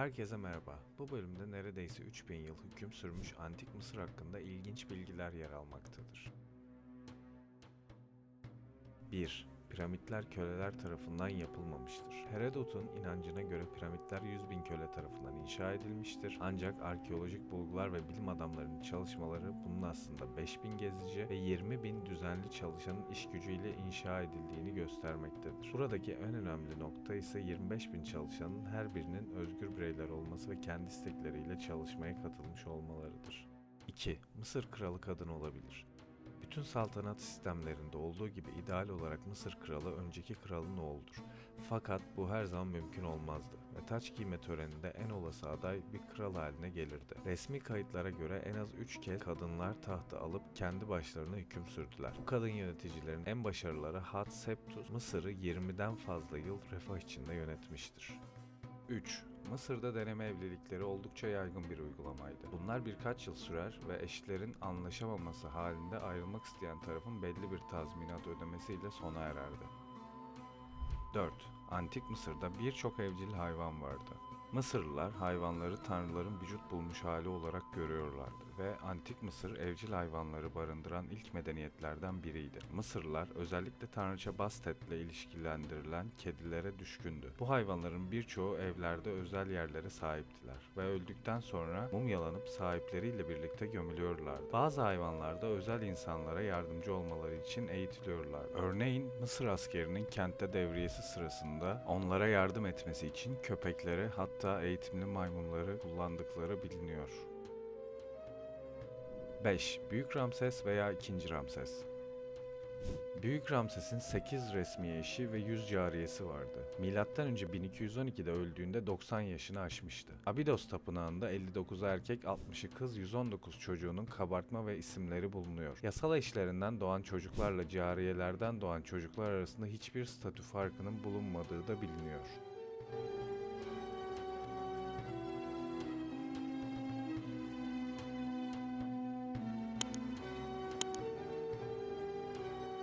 Herkese merhaba. Bu bölümde neredeyse 3000 yıl hüküm sürmüş antik Mısır hakkında ilginç bilgiler yer almaktadır. 1. Piramitler köleler tarafından yapılmamıştır. Herodot'un inancına göre piramitler 100 bin köle tarafından inşa edilmiştir. Ancak arkeolojik bulgular ve bilim adamlarının çalışmaları bunun aslında 5000 gezici ve 20 bin düzenli çalışanın iş gücüyle inşa edildiğini göstermektedir. Buradaki en önemli nokta ise 25 bin çalışanın her birinin özgür bireyler olması ve kendi istekleriyle çalışmaya katılmış olmalarıdır. 2. Mısır kralı kadın olabilir. Bütün saltanat sistemlerinde olduğu gibi ideal olarak Mısır kralı önceki kralın oğludur. Fakat bu her zaman mümkün olmazdı ve taç giyme töreninde en olası aday bir kral haline gelirdi. Resmi kayıtlara göre en az 3 kez kadınlar tahtı alıp kendi başlarına hüküm sürdüler. Bu kadın yöneticilerin en başarıları Hatshepsut Mısır'ı 20'den fazla yıl refah içinde yönetmiştir. 3. Mısır'da deneme evlilikleri oldukça yaygın bir uygulamaydı. Bunlar birkaç yıl sürer ve eşlerin anlaşamaması halinde ayrılmak isteyen tarafın belli bir tazminat ödemesiyle sona ererdi. 4. Antik Mısır'da birçok evcil hayvan vardı. Mısırlılar hayvanları tanrıların vücut bulmuş hali olarak görüyorlardı ve Antik Mısır evcil hayvanları barındıran ilk medeniyetlerden biriydi. Mısırlılar özellikle tanrıça Bastet ile ilişkilendirilen kedilere düşkündü. Bu hayvanların birçoğu evlerde özel yerlere sahiptiler ve öldükten sonra mumyalanıp sahipleriyle birlikte gömülüyorlardı. Bazı hayvanlar da özel insanlara yardımcı olmaları için eğitiliyorlar. Örneğin Mısır askerinin kentte devriyesi sırasında onlara yardım etmesi için köpekleri hatta eğitimli maymunları kullandıkları biliniyor. 5. Büyük Ramses veya 2. Ramses Büyük Ramses'in 8 resmi eşi ve 100 cariyesi vardı. Milattan önce 1212'de öldüğünde 90 yaşını aşmıştı. Abidos tapınağında 59 erkek, 60'ı kız, 119 çocuğunun kabartma ve isimleri bulunuyor. Yasal eşlerinden doğan çocuklarla cariyelerden doğan çocuklar arasında hiçbir statü farkının bulunmadığı da biliniyor.